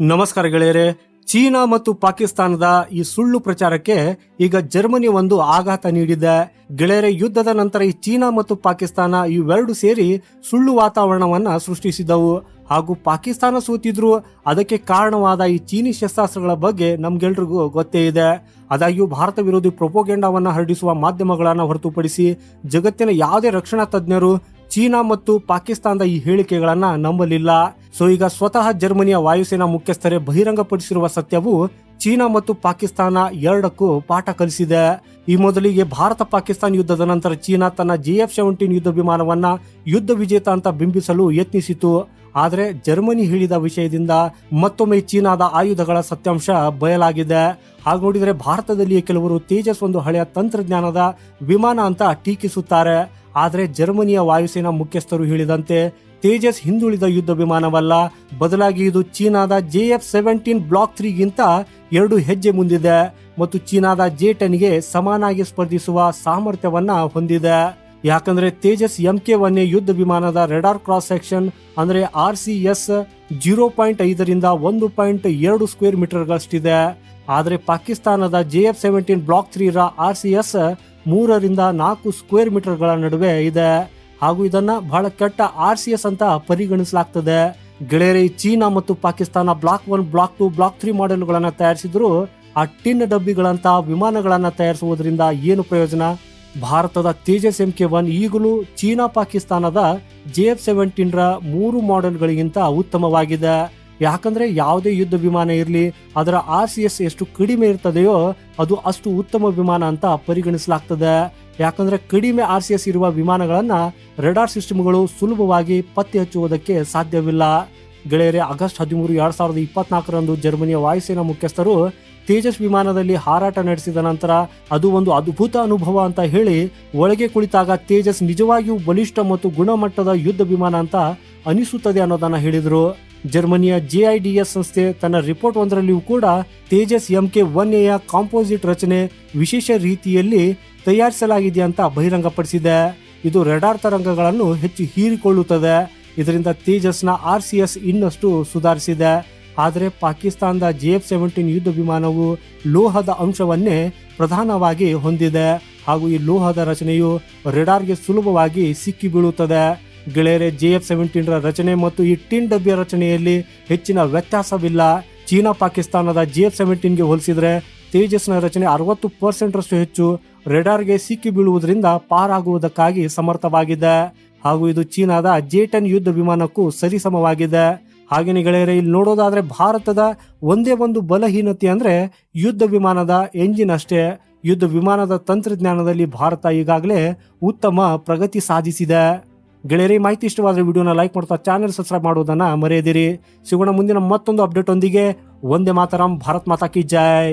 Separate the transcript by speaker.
Speaker 1: ನಮಸ್ಕಾರ ಗೆಳೆಯರೆ. ಚೀನಾ ಮತ್ತು ಪಾಕಿಸ್ತಾನದ ಈ ಸುಳ್ಳು ಪ್ರಚಾರಕ್ಕೆ ಈಗ ಜರ್ಮನಿ ಒಂದು ಆಘಾತ ನೀಡಿದೆ. ಗೆಳೆಯರೆ, ಯುದ್ಧದ ನಂತರ ಈ ಚೀನಾ ಮತ್ತು ಪಾಕಿಸ್ತಾನ ಇವೆರಡು ಸೇರಿ ಸುಳ್ಳು ವಾತಾವರಣವನ್ನ ಸೃಷ್ಟಿಸಿದವು. ಹಾಗೂ ಪಾಕಿಸ್ತಾನ ಸೋತಿದ್ರು, ಅದಕ್ಕೆ ಕಾರಣವಾದ ಈ ಚೀನಿ ಶಸ್ತ್ರಾಸ್ತ್ರಗಳ ಬಗ್ಗೆ ನಮ್ಗೆಲ್ರಿಗೂ ಗೊತ್ತೇ ಇದೆ. ಆದಾಗ್ಯೂ ಭಾರತ ವಿರೋಧಿ ಪ್ರೊಪೋಗೆಂಡಾವನ್ನ ಹರಡಿಸುವ ಮಾಧ್ಯಮಗಳನ್ನ ಹೊರತುಪಡಿಸಿ ಜಗತ್ತಿನ ಯಾವುದೇ ರಕ್ಷಣಾ ತಜ್ಞರು ಚೀನಾ ಮತ್ತು ಪಾಕಿಸ್ತಾನದ ಈ ಹೇಳಿಕೆಗಳನ್ನು ನಂಬಲಿಲ್ಲ. ಸೊ ಈಗ ಸ್ವತಃ ಜರ್ಮನಿಯ ವಾಯುಸೇನಾ ಮುಖ್ಯಸ್ಥರೇ ಬಹಿರಂಗಪಡಿಸಿರುವ ಸತ್ಯವು ಚೀನಾ ಮತ್ತು ಪಾಕಿಸ್ತಾನ ಎರಡಕ್ಕೂ ಪಾಠ ಕಲಿಸಿದೆ. ಈ ಮೊದಲಿಗೆ ಭಾರತ ಪಾಕಿಸ್ತಾನ ಯುದ್ಧದ ನಂತರ ಚೀನಾ ತನ್ನ ಜಿಎಫ್ ಸೆವೆಂಟೀನ್ ಯುದ್ಧ ವಿಮಾನವನ್ನ ಯುದ್ಧ ವಿಜೇತ ಅಂತ ಬಿಂಬಿಸಲು ಯತ್ನಿಸಿತು. ಆದರೆ ಜರ್ಮನಿ ಹೇಳಿದ ವಿಷಯದಿಂದ ಮತ್ತೊಮ್ಮೆ ಚೀನಾದ ಆಯುಧಗಳ ಸತ್ಯಾಂಶ ಬಯಲಾಗಿದೆ. ಹಾಗೆ ನೋಡಿದರೆ ಭಾರತದಲ್ಲಿಯೇ ಕೆಲವರು ತೇಜಸ್ ಒಂದು ಹಳೆಯ ತಂತ್ರಜ್ಞಾನದ ವಿಮಾನ ಅಂತ ಟೀಕಿಸುತ್ತಾರೆ. ಆದರೆ ಜರ್ಮನಿಯ ವಾಯುಸೇನಾ ಮುಖ್ಯಸ್ಥರು ಹೇಳಿದಂತೆ ತೇಜಸ್ ಹಿಂದುಳಿದ ಯುದ್ಧ ವಿಮಾನವಲ್ಲ. ಬದಲಾಗಿ ಇದು ಚೀನಾದ ಜೆ ಎಫ್ ಸೆವೆಂಟೀನ್ ಬ್ಲಾಕ್ ತ್ರೀಗಿಂತ ಎರಡು ಹೆಜ್ಜೆ ಮುಂದಿದೆ ಮತ್ತು ಚೀನಾದ ಜೆ ಟೆನ್ಗೆ ಸಮನಾಗಿ ಸ್ಪರ್ಧಿಸುವ ಸಾಮರ್ಥ್ಯವನ್ನ ಹೊಂದಿದೆ. ಯಾಕಂದ್ರೆ ತೇಜಸ್ ಎಂ ಕೆ ಒನ್ ಯುದ್ಧ ವಿಮಾನದ ರೆಡಾರ್ ಕ್ರಾಸ್ ಸೆಕ್ಷನ್ ಅಂದ್ರೆ R C S zero point ಐದರಿಂದ ಒಂದು ಪಾಯಿಂಟ್ ಎರಡು ಸ್ಕ್ವೇರ್ ಮೀಟರ್ಗಳಷ್ಟಿದೆ. ಆದರೆ ಪಾಕಿಸ್ತಾನದ J F seventeen block three ರ ಆರ್ ಸಿ ಎಸ್ ಮೂರರಿಂದ ನಾಲ್ಕು ಸ್ಕ್ವೇರ್ ಮೀಟರ್ಗಳ ನಡುವೆ ಇದೆ. ಹಾಗೂ ಇದನ್ನ ಬಹಳ ಕೆಟ್ಟ ಆರ್ ಸಿ ಎಸ್ ಅಂತ ಪರಿಗಣಿಸಲಾಗ್ತದೆ. ಗೆಳೆಯರೆ, ಚೀನಾ ಮತ್ತು Pakistan block one block two block three ಮಾಡೆಲ್ಗಳನ್ನ ತಯಾರಿಸಿದ್ರು. ಆ ಟಿನ್ ಡಬ್ಬಿಗಳಂತ ವಿಮಾನಗಳನ್ನ ತಯಾರಿಸುವುದರಿಂದ ಏನು ಪ್ರಯೋಜನ? ಭಾರತದ ತೇಜಸ್ ಎಂ ಕೆ ಒನ್ ಈಗಲೂ ಚೀನಾ, ಪಾಕಿಸ್ತಾನದ ಜೆ ಎಫ್ ಸೆವೆಂಟೀನ್ ರ ಮೂರು ಮಾಡೆಲ್ಗಳಿಗಿಂತ ಉತ್ತಮವಾಗಿದೆ. ಯಾಕಂದ್ರೆ ಯಾವುದೇ ಯುದ್ಧ ವಿಮಾನ ಇರಲಿ, ಅದರ ಆರ್ ಸಿ ಎಸ್ ಎಷ್ಟು ಕಡಿಮೆ ಇರ್ತದೆಯೋ ಅದು ಅಷ್ಟು ಉತ್ತಮ ವಿಮಾನ ಅಂತ ಪರಿಗಣಿಸಲಾಗ್ತದೆ. ಯಾಕಂದ್ರೆ ಕಡಿಮೆ ಆರ್ ಸಿ ಎಸ್ ಇರುವ ವಿಮಾನಗಳನ್ನ ರೆಡಾರ್ ಸಿಸ್ಟಮ್ಗಳು ಸುಲಭವಾಗಿ ಪತ್ತೆ ಹಚ್ಚುವುದಕ್ಕೆ ಸಾಧ್ಯವಿಲ್ಲ. ಗೆಳೆಯರೆ, ಆಗಸ್ಟ್ ಹದಿಮೂರು, ಎರಡ್ ಸಾವಿರದ ಇಪ್ಪತ್ನಾಲ್ಕರಂದು ಜರ್ಮನಿಯ ವಾಯುಸೇನಾ ಮುಖ್ಯಸ್ಥರು ತೇಜಸ್ ವಿಮಾನದಲ್ಲಿ ಹಾರಾಟ ನಡೆಸಿದ ನಂತರ ಅದು ಒಂದು ಅದ್ಭುತ ಅನುಭವ ಅಂತ ಹೇಳಿ ಒಳಗೆ ಕುಳಿತಾಗ ತೇಜಸ್ ನಿಜವಾಗಿಯೂ ಬಲಿಷ್ಠ ಮತ್ತು ಗುಣಮಟ್ಟದ ಯುದ್ಧ ವಿಮಾನ ಅಂತ ಅನಿಸುತ್ತದೆ ಅನ್ನೋದನ್ನ ಹೇಳಿದರು. ಜರ್ಮನಿಯ ಜೆಐಡಿಎಸ್ ಸಂಸ್ಥೆ ತನ್ನ ರಿಪೋರ್ಟ್ ಒಂದರಲ್ಲಿಯೂ ಕೂಡ ತೇಜಸ್ ಎಂ ಕೆ ಒನ್ ಎಯ ಕಾಂಪೋಸಿಟ್ ರಚನೆ ವಿಶೇಷ ರೀತಿಯಲ್ಲಿ ತಯಾರಿಸಲಾಗಿದೆ ಅಂತ ಬಹಿರಂಗಪಡಿಸಿದೆ. ಇದು ರೆಡಾರ್ ತರಂಗಗಳನ್ನು ಹೆಚ್ಚು ಹೀರಿಕೊಳ್ಳುತ್ತದೆ. ಇದರಿಂದ ತೇಜಸ್ನ ಆರ್ ಸಿ ಎಸ್ ಇನ್ನಷ್ಟು ಸುಧಾರಿಸಿದೆ. ಆದರೆ ಪಾಕಿಸ್ತಾನದ ಜೆ ಎಫ್ ಸೆವೆಂಟೀನ್ ಯುದ್ಧ ವಿಮಾನವು ಲೋಹದ ಅಂಶವನ್ನೇ ಪ್ರಧಾನವಾಗಿ ಹೊಂದಿದೆ ಹಾಗೂ ಈ ಲೋಹದ ರಚನೆಯು ರೆಡಾರ್ಗೆ ಸುಲಭವಾಗಿ ಸಿಕ್ಕಿ ಬೀಳುತ್ತದೆ ಗೆಳೆಯರೆ ಜೆ ಎಫ್ ಸೆವೆಂಟೀನ್ ರ ರಚನೆ ಮತ್ತು ಈ ಟಿನ್ ಡಬ್ಬಿಯ ರಚನೆಯಲ್ಲಿ ಹೆಚ್ಚಿನ ವ್ಯತ್ಯಾಸವಿಲ್ಲ. ಚೀನಾ, ಪಾಕಿಸ್ತಾನದ ಜಿ ಎಫ್ ಸೆವೆಂಟೀನ್ಗೆ ಹೋಲಿಸಿದರೆ ತೇಜಸ್ನ ರಚನೆ ಅರವತ್ತು ಪರ್ಸೆಂಟ್ ರಷ್ಟು ಹೆಚ್ಚು, ರೆಡಾರ್ಗೆ ಸಿಕ್ಕಿ ಬೀಳುವುದರಿಂದ ಪಾರಾಗುವುದಕ್ಕಾಗಿ ಸಮರ್ಥವಾಗಿದೆ. ಹಾಗೂ ಇದು ಚೀನಾದ ಜೆ ಟೆನ್ ಯುದ್ಧ ವಿಮಾನಕ್ಕೂ ಸರಿಸಮವಾಗಿದೆ. ಹಾಗೇನೆ ಗೆಳೆಯರೆ, ಇಲ್ಲಿ ನೋಡೋದಾದರೆ ಭಾರತದ ಒಂದೇ ಒಂದು ಬಲಹೀನತೆ ಅಂದ್ರೆ ಯುದ್ಧ ವಿಮಾನದ ಎಂಜಿನ್ ಅಷ್ಟೇ. ಯುದ್ಧ ವಿಮಾನದ ತಂತ್ರಜ್ಞಾನದಲ್ಲಿ ಭಾರತ ಈಗಾಗಲೇ ಉತ್ತಮ ಪ್ರಗತಿ ಸಾಧಿಸಿದೆ. ಗೆಳೆಯರಿ ಮಾಹಿತಿ ಇಷ್ಟವಾದರೆ ವಿಡಿಯೋನ ಲೈಕ್ ಮಾಡ್ತಾ ಚಾನೆಲ್ ಸಬ್ಸ್ಕ್ರೈಬ್ ಮಾಡೋದನ್ನ ಮರೆಯದಿರಿ. ಸಿಗೋಣ ಮುಂದಿನ ಮತ್ತೊಂದು ಅಪ್ಡೇಟ್ ಒಂದಿಗೆ. ಒಂದೇ ಮಾತರಂ ಭಾರತ್ ಮಾತಾ ಕಿ ಜೈ.